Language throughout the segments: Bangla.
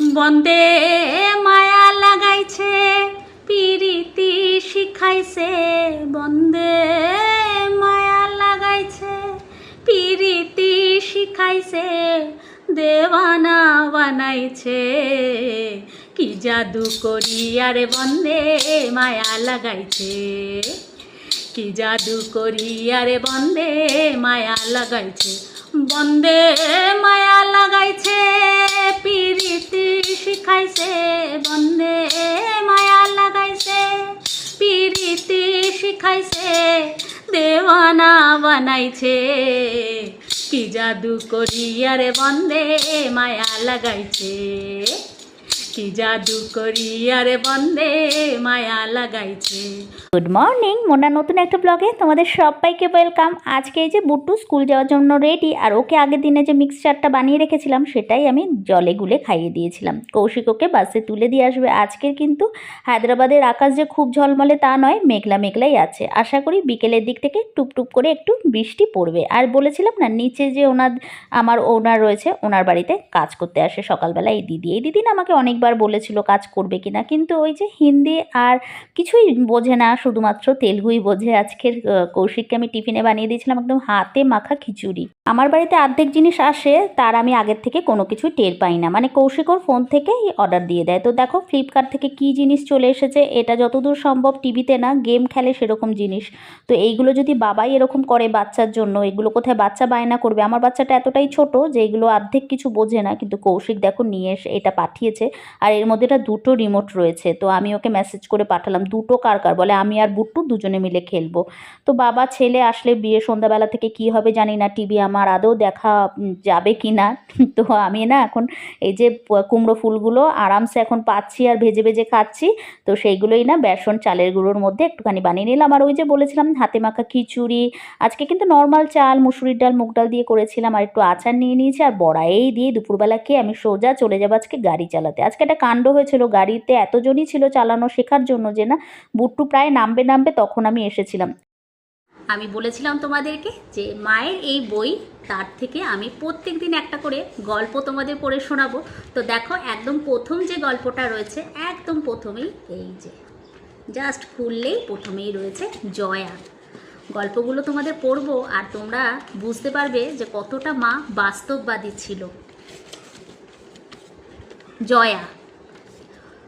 বন্দে মায়া লাগাইছে, পিরিতি শিখাইছে। বন্দে মায়া লাগাইছে, পিরিতি শিখাইছে, দেওয়ানা বানাইছে। কি জাদু করি আরে বন্দে মায়া লাগাইছে, কি জাদু করি আরে বন্দে মায়া লাগাইছে। বন্দে মায়া লাগাইছে, পিরিতি শিখাইছে। বন্দে মায়া লাগাইছে, পিরিতি শিখাইছে, দেওয়ানা বানাইছে। কি জাদু আরে বন্দে মায়া লাগাইছে। করি? আরে মায়া গুড মর্নিং মোনা, নতুন একটা ব্লগে তোমাদের সবাইকে ওয়েলকাম আজকে এই যে বুট্টু স্কুল যাওয়ার জন্য রেডি আর ওকে আগের দিনে যে মিক্সচারটা বানিয়ে রেখেছিলাম, সেটাই আমি জলে গুলে খাইয়ে দিয়েছিলাম। কৌশিক ওকে বাসে তুলে দিয়ে আসবে। আজকের কিন্তু হায়দ্রাবাদের আকাশ যে খুব ঝলমলে তা নয়, মেঘলা মেঘলাই আছে। আশা করি বিকেলের দিক থেকে টুপটুপ করে একটু বৃষ্টি পড়বে। আর বলেছিলাম না, নিচে যে ওনার, আমার ওনার রয়েছে, ওনার বাড়িতে কাজ করতে আসে সকালবেলা এই দিদি এই দিদি না আমাকে অনেকবার বলেছিল কাজ করবে কিনা। কিন্তু ওই যে হিন্দি আর কিছুই বোঝে না, শুধুমাত্র তেলগুই বোঝে। আজকের কৌশিককে আমি টিফিনে বানিয়ে দিয়েছিলাম একদম হাতে মাখা খিচুড়ি। আমার বাড়িতে অর্ধেক জিনিস আসে, তার আমি আগের থেকে কোনো কিছু টের পাই না। মানে কৌশিক ওর ফোন থেকেই অর্ডার দিয়ে দেয়। তো দেখো ফ্লিপকার্ট থেকে কি জিনিস চলে এসেছে, এটা যতদূর সম্ভব টিভিতে না গেম খেলে সেরকম জিনিস। তো এইগুলো যদি বাবাই এরকম করে বাচ্চার জন্য, এগুলো কোথায় বাচ্চা বায়না করবে? আমার বাচ্চাটা এতটাই ছোট যে এগুলো অর্ধেক কিছু বোঝে না। কিন্তু কৌশিক দেখো নিয়ে এসে এটা পাঠিয়েছে। আর এর মধ্যে এটা দুটো রিমোট রয়েছে। তো আমি ওকে মেসেজ করে পাঠালাম, দুটো কার কার? বলে আমি আর বুট্টু দুজনে মিলে খেলব। তো বাবা, ছেলে আসলে বিয়ে সন্ধ্যাবেলা থেকে কি হবে জানি না। টিভি আমার আদৌ দেখা যাবে কি না? তো আমি না এখন এই যে কুমড়ো ফুলগুলো আরামসে এখন পাচ্ছি আর ভেজে ভেজে খাচ্ছি। তো সেইগুলোই না বেসন, চালের গুঁড়োর মধ্যে একটুখানি বানিয়ে নিলাম। আর ওই যে বলেছিলাম হাতে মাখা খিচুড়ি। আজকে কিন্তু নর্মাল চাল, মুসুরির ডাল, মুগ ডাল দিয়ে করেছিলাম। আর একটু আচার নিয়ে নিয়েছি। আর বড়াই দিয়ে দুপুরবেলা খেয়ে আমি সোজা চলে যাব আজকে গাড়ি চালাতে। আজকে একটা কাণ্ড হয়েছিল, গাড়িতে এতজনই ছিল চালানো শেখার জন্য যে না, বুট্টু প্রায় নামবে নামবে তখন আমি এসেছিলাম। আমি বলেছিলাম তোমাদেরকে যে মায়ের এই বই, তার থেকে আমি প্রত্যেক দিন একটা করে গল্প তোমাদের পড়ে শোনাবো। তো দেখো, একদম প্রথম যে গল্পটা রয়েছে, একদম প্রথমেই এই যে জাস্ট খুললেই প্রথমেই রয়েছে জয়া। গল্পগুলো তোমাদের পড়ব আর তোমরা বুঝতে পারবে যে কতটা মা বাস্তববাদী ছিল। জয়া।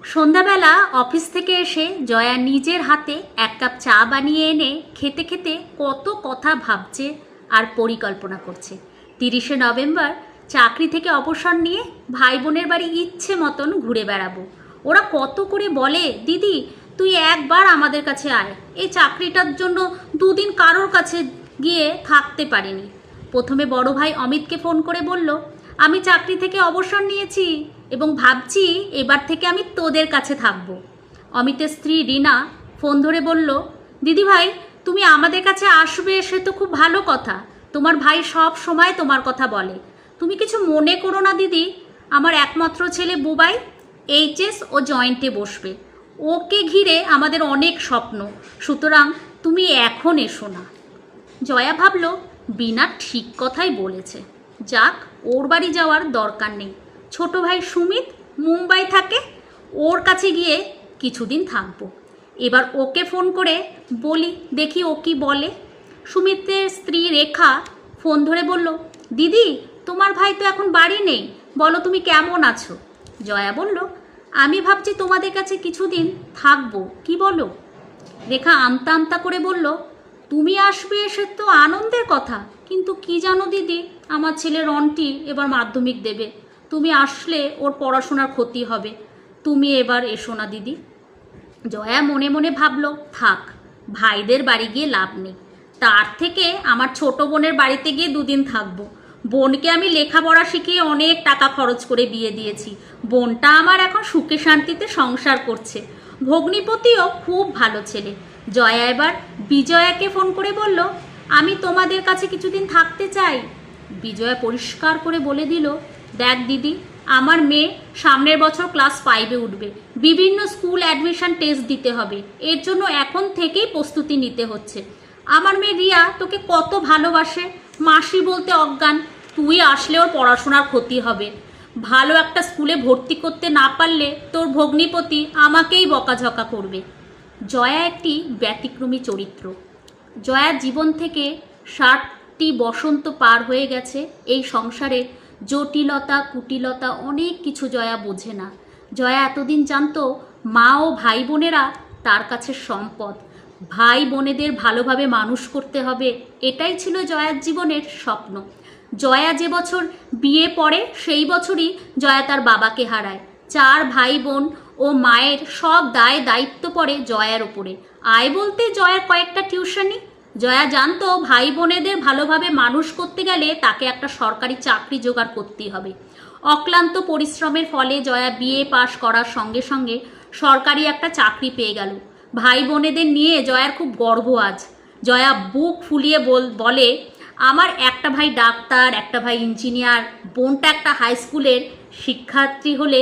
সন্ধ্যাবেলা অফিস থেকে এসে জয়া নিজের হাতে এক কাপ চা বানিয়ে এনে খেতে খেতে কত কথা ভাবছে আর পরিকল্পনা করছে। তিরিশে নভেম্বর চাকরি থেকে অবসর নিয়ে ভাই বোনের বাড়ি ইচ্ছে মতন ঘুরে বেড়াবো। ওরা কত করে বলে, দিদি, তুই একবার আমাদের কাছে আয়। এই চাকরিটার জন্য দুদিন কারোর কাছে গিয়ে থাকতে পারিনি। প্রথমে বড় ভাই অমিতকে ফোন করে বলল আমি চাকরি থেকে অবসর নিয়েছি এবং ভাবছি এবার থেকে আমি তোদের কাছে থাকব। অমিতের স্ত্রী রিনা ফোন ধরে বলল, দিদি ভাই, তুমি আমাদের কাছে আসবে সে তো খুব ভালো কথা। তোমার ভাই সব সময় তোমার কথা বলে। তুমি কিছু মনে করো না দিদি। আমার একমাত্র ছেলে বুবাই, এইচএস ও জয়েন্টে বসবে। ওকে ঘিরে আমাদের অনেক স্বপ্ন। সুতরাং তুমি এখন এসো না। জয়া ভাবল, বিনা ঠিক কথাই বলেছে। যাক, ওর বাড়ি যাওয়ার দরকার নেই। ছোট ভাই সুমিত মুম্বাই থাকে, ওর কাছে গিয়ে কিছুদিন থাকব। এবার ওকে ফোন করে বলি, দেখি ও কি বলে। সুমিতের স্ত্রী রেখা ফোন ধরে বলল, দিদি, তোমার ভাই তো এখন বাড়ি নেই, বলো তুমি কেমন আছো? জয়া বলল, আমি ভাবছি তোমাদের কাছে কিছুদিন থাকব, কি বলো? রেখা আমতা আমতা করে বলল, তুমি আসবে এসে তো আনন্দের কথা কিন্তু কি জানো দিদি? আমার ছেলে রন্টি এবার মাধ্যমিক দেবে। তুমি আসলে ওর পড়াশোনার ক্ষতি হবে। তুমি এবার এসো না দিদি। জয়া মনে মনে ভাবলো, থাক, ভাইদের বাড়ি গিয়ে লাভ নেই। তার থেকে আমার ছোট বোনের বাড়িতে গিয়ে দুদিন থাকব। বোনকে আমি লেখাপড়া শিখিয়ে অনেক টাকা খরচ করে বিয়ে দিয়েছি। বোনটা আমার এখন সুখে শান্তিতে সংসার করছে। ভগ্নিপতিও খুব ভালো ছেলে। জয়া এবার বিজয়াকে ফোন করে বলল আমি তোমাদের কাছে কিছুদিন থাকতে চাই। বিজয়া পরিষ্কার করে বলে দিল, দেখ দিদি, আমার মেয়ে সামনের বছর ক্লাস ফাইভে উঠবে। বিভিন্ন স্কুল অ্যাডমিশন টেস্ট দিতে হবে। এর জন্য এখন থেকেই প্রস্তুতি নিতে হচ্ছে। আমার মেয়ে রিয়া তোকে কত ভালোবাসে। মাসি বলতে অজ্ঞান, তুই আসলে ওর পড়াশোনার ক্ষতি হবে। ভালো একটা স্কুলে ভর্তি করতে না পারলে তোর ভগ্নিপতি আমাকেই বকাঝকা করবে। জয়া একটি ব্যতিক্রমী চরিত্র। জয়ার জীবন থেকে ষাটটি বসন্ত পার হয়ে গেছে। এই সংসারে জটিলতা, কুটিলতা অনেক কিছু জয়া বোঝে না। জয়া এতদিন জানতো মা ও ভাই বোনেরা তার কাছে সম্পদ। ভাই বোনেদের ভালোভাবে মানুষ করতে হবে, এটাই ছিল জয়ার জীবনের স্বপ্ন। জয়া যে বছর বিয়ে পড়ে, সেই বছরই জয়া তার বাবাকে হারায়। চার ভাই বোন ও মায়ের সব দায় দায়িত্ব পড়ে জয়ার ওপরে আয় বলতে জয়ার কয়েকটা টিউশনি। জয়া জানতো ভাই বোনেদের ভালোভাবে মানুষ করতে গেলে তাকে একটা সরকারি চাকরি জোগাড় করতেই হবে। অক্লান্ত পরিশ্রমের ফলে জয়া বিএ পাশ করার সঙ্গে সঙ্গে সরকারি একটা চাকরি পেয়ে গেল। ভাই বোনেদের নিয়ে জয়ার খুব গর্ব আজ। জয়া বুক ফুলিয়ে বল, বলে, আমার একটা ভাই ডাক্তার, একটা ভাই ইঞ্জিনিয়ার, বোনটা একটা হাই স্কুলের শিক্ষার্থী হলে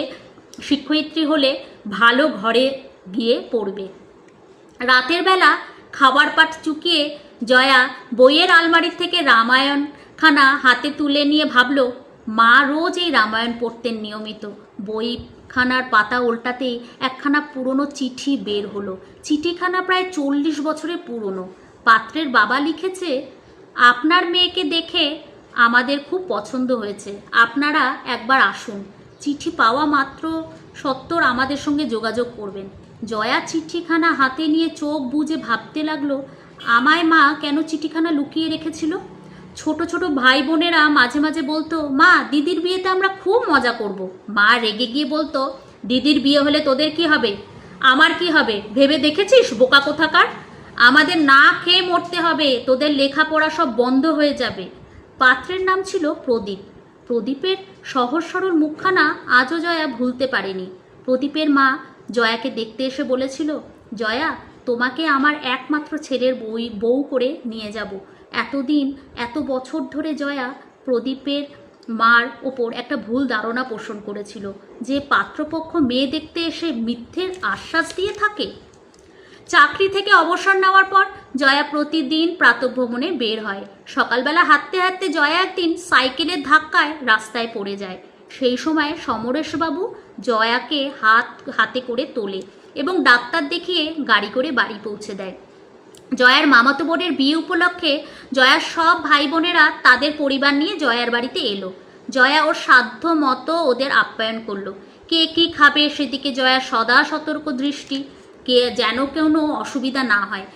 শিক্ষয়িত্রী হলে ভালো ঘরে গিয়ে পড়বে। রাতের বেলা খাবার পাট চুকিয়ে জয়া বইয়ের আলমারির থেকে রামায়ণ খানা হাতে তুলে নিয়ে ভাবল, মা রোজ এই রামায়ণ পড়তেন নিয়মিত। বইখানার পাতা উল্টাতেই একখানা পুরনো চিঠি বের হলো। চিঠিখানা প্রায় চল্লিশ বছরের পুরনো। পাত্রের বাবা লিখেছে, আপনার মেয়েকে দেখে আমাদের খুব পছন্দ হয়েছে। আপনারা একবার আসুন। চিঠি পাওয়া মাত্র সত্তর আমাদের সঙ্গে যোগাযোগ করবেন। জয়া চিঠিখানা হাতে নিয়ে চোখ বুজে ভাবতে লাগল, আমায় মা কেন চিঠিখানা লুকিয়ে রেখেছিল? ছোট ছোট ভাই বোনেরা মাঝে মাঝে বলতো, মা, দিদির বিয়েতে আমরা খুব মজা করব। মা রেগে গিয়ে বলতো, দিদির বিয়ে হলে তোদের কি হবে? আমার কি হবে? ভেবে দেখেছিস বোকা কোথাকার? আমাদের না খেয়ে মরতে হবে, তোদের লেখাপড়া সব বন্ধ হয়ে যাবে। পাত্রের নাম ছিল প্রদীপ। প্রদীপের সহজ সরল মুখখানা আজও জয়া ভুলতে পারেনি। প্রদীপের মা জয়াকে দেখতে এসে বলেছিল, জয়া, তোমাকে আমার একমাত্র ছেলের বই, বউ করে নিয়ে যাব। এতদিন, এত বছর ধরে জয়া প্রদীপের মার ওপর একটা ভুল ধারণা পোষণ করেছিল। যে পাত্রপক্ষ মেয়ে দেখতে এসে মিথ্যের আশ্বাস দিয়ে থাকে, চাকরি থেকে অবসর নেওয়ার পর জয়া প্রতিদিন প্রাতভ্রমণে বের হয়। সকালবেলা হাঁটতে হাঁটতে জয়া একদিন সাইকেলের ধাক্কায় রাস্তায় পড়ে যায়। সেই সময় সমরেশবাবু জয়াকে হাত, হাতে করে তোলে এবং ডাক্তার দেখিয়ে গাড়ি করে বাড়ি পৌঁছে দেয়। জয়ার মামাতো বোনের বিয়ে উপলক্ষে জয়ার সব ভাই বোনেরা তাদের পরিবার নিয়ে জয়ার বাড়িতে এলো। জয়া ওর সাধ্য মতো ওদের আপ্যায়ন করল। কে কি খাবে সেদিকে জয়া সদা সতর্ক দৃষ্টি। কে যেন কোনো অসুবিধা না হয়।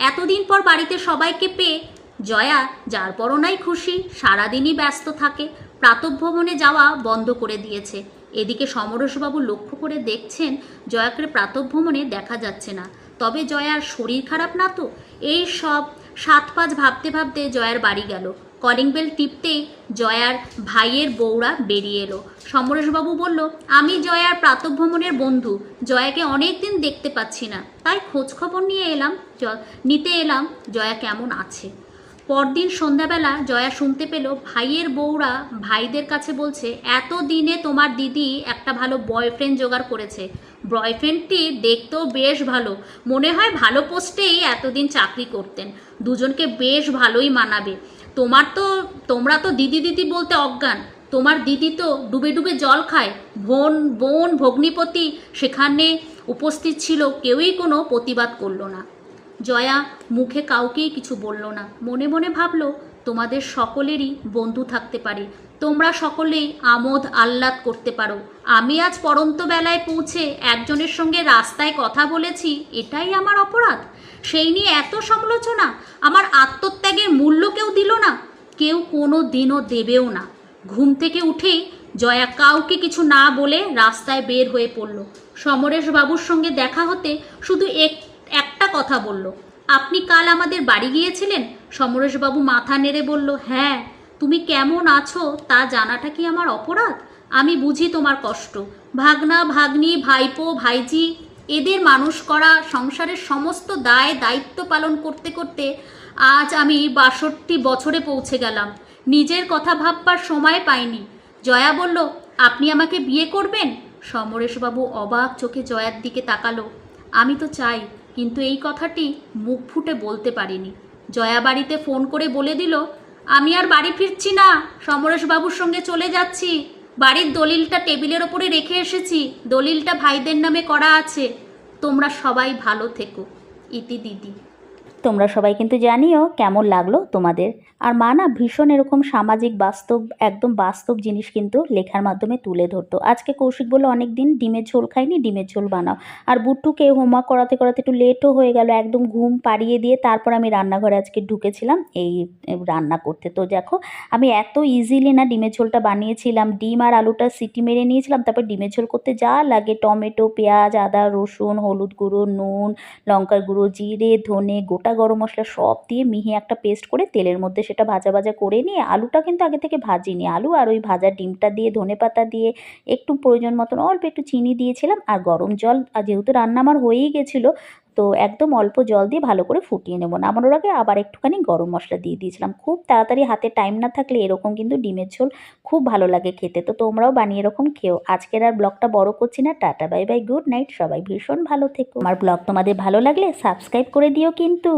এতদিন পর বাড়িতে সবাইকে পেয়ে জয়া, যার পরনাই খুশি, সারাদিনই ব্যস্ত থাকে প্রাতভ্রমণে যাওয়া বন্ধ করে দিয়েছে। এদিকে সমরসবাবু লক্ষ্য করে দেখছেন, জয়াকে প্রাতভ্রমণে দেখা যাচ্ছে না। তবে জয়ার শরীর খারাপ না তো? এই সব সাত পাঁচ ভাবতে ভাবতে জয়ার বাড়ি গেল। কলিং বেল টিপতেই জয়ার ভাইয়ের বউরা বেরিয়ে এলো। সমরেশবাবু বলল, আমি জয়ার প্রাতভ্রমণের বন্ধু, জয়াকে অনেক দিন দেখতে পাচ্ছি না। তাই খোঁজ খবর নিয়ে এলাম নিতে এলাম, জয়া কেমন আছে? পরদিন সন্ধ্যাবেলা জয়া শুনতে পেল, ভাইয়ের বউরা ভাইদের কাছে বলছে, এত দিনে তোমার দিদি একটা ভালো বয়ফ্রেন্ড জোগাড় করেছে। বয়ফ্রেন্ডটি দেখতেও বেশ ভালো। মনে হয় ভালো পোস্টেই এতদিন চাকরি করতেন। দুজনকে বেশ ভালোই মানাবে। তোমার তো, তোমরা তো দিদি দিদি বলতে অজ্ঞান। তোমার দিদি তো ডুবে ডুবে জল খায়। বোন বোন, ভগ্নিপতি সেখানে উপস্থিত ছিল। কেউই কোনো প্রতিবাদ করল না। জয়া মুখে কাউকেই কিছু বলল না। মনে মনে ভাবলো তোমাদের সকলেরই বন্ধু থাকতে পারে। তোমরা সকলেই আমোদ আহ্লাদ করতে পারো। আমি আজ পরন্ত বেলায় পৌঁছে একজনের সঙ্গে রাস্তায় কথা বলেছি, এটাই আমার অপরাধ। সেই নিয়ে এত সমালোচনা, আমার আত্মত্যাগের মূল্য কেউ দিল না। কেউ কোনো দিনও দেবেও না। ঘুম থেকে উঠেই জয়া কাউকে কিছু না বলে রাস্তায় বের হয়ে পড়ল। সমরেশ বাবুর সঙ্গে দেখা হতে শুধু এক, একটা কথা বলল। আপনি কাল আমাদের বাড়ি গিয়েছিলেন? সমরেশবাবু মাথা নেড়ে বলল হ্যাঁ তুমি কেমন আছো তা জানাটা কি আমার অপরাধ? আমি বুঝি তোমার কষ্ট। ভাগনা, ভাগ্নি, ভাইপো, ভাইজি, এদের মানুষ করা সংসারের সমস্ত দায়, দায়িত্ব পালন করতে করতে আজ আমি বাষট্টি বছরে পৌঁছে গেলাম। নিজের কথা ভাববার সময় পাইনি। জয়া বলল, আপনি আমাকে বিয়ে করবেন? সমরেশবাবু অবাক চোখে জয়ার দিকে তাকালো। আমি তো চাই কিন্তু এই কথাটি মুখ ফুটে বলতে পারিনি। জয়া বাড়িতে ফোন করে বলে দিল, আমি আর বাড়ি ফিরছি না, সমরেশবাবুর সঙ্গে চলে যাচ্ছি। বাড়ির দলিলটা টেবিলের ওপরে রেখে এসেছি, দলিলটা ভাইদের নামে করা আছে। তোমরা সবাই ভালো থেকো, ইতি দিদি। তোমরা সবাই কিন্তু জানিও কেমন লাগল তোমাদের। আর মা না ভীষণ এরকম সামাজিক বাস্তব, একদম বাস্তব জিনিস কিন্তু লেখার মাধ্যমে তুলে ধরতো। আজকে কৌশিক বলে অনেক দিন ডিমের ঝোল খাইনি, ডিমের ঝোল বানাও। আর বুট্টুকে হোমওয়ার্ক করাতে করাতে একটু লেটও হয়ে গেল, একদম ঘুম পাড়িয়ে দিয়ে তারপর আমি রান্নাঘরে আজকে ঢুকেছিলাম, এই রান্না করতে। তো দেখো, আমি এত ইজিলি না ডিমের ঝোলটা বানিয়েছিলাম, ডিম আর আলুটা সিটি মেরে নিয়েছিলাম, তারপর ডিমের ঝোল করতে যা লাগে, টমেটো, পেঁয়াজ, আদা, রসুন, হলুদ গুঁড়ো, নুন, লঙ্কার গুঁড়ো, জিরে, ধনে, গোটা গরম মশলা সব দিয়ে মিহি একটা পেস্ট করে তেলের মধ্যে সেটা ভাজা ভাজা করে নিয়ে আলুটা কিন্তু আগে থেকে ভাজিনি। আলু আর ওই ভাজা ডিমটা দিয়ে, ধনে পাতা দিয়ে একটু প্রয়োজন মতন অল্প একটু চিনি দিয়েছিলাম আর গরম জল যেহেতু রান্না আমার হয়েই গেছিল তো একদম অল্প জল দিয়ে ভালো করে ফুটিয়ে নেব। নামানোর আগে আবার একটুখানি গরম মশলা দিয়ে দিয়েছিলাম। খুব তাড়াতাড়ি হাতে টাইম না থাকলে এরকম কিন্তু ডিমের ঝোল খুব ভালো লাগে খেতে। তো তোমরাও বানিয়ে এরকম খেও। আজকের আর ব্লগটা বড় করছি না। Tata bye bye good night সবাই ভীষণ ভালো থেকো। আমার ব্লগ তোমাদের ভালো লাগলে সাবস্ক্রাইব করে দিও কিন্তু।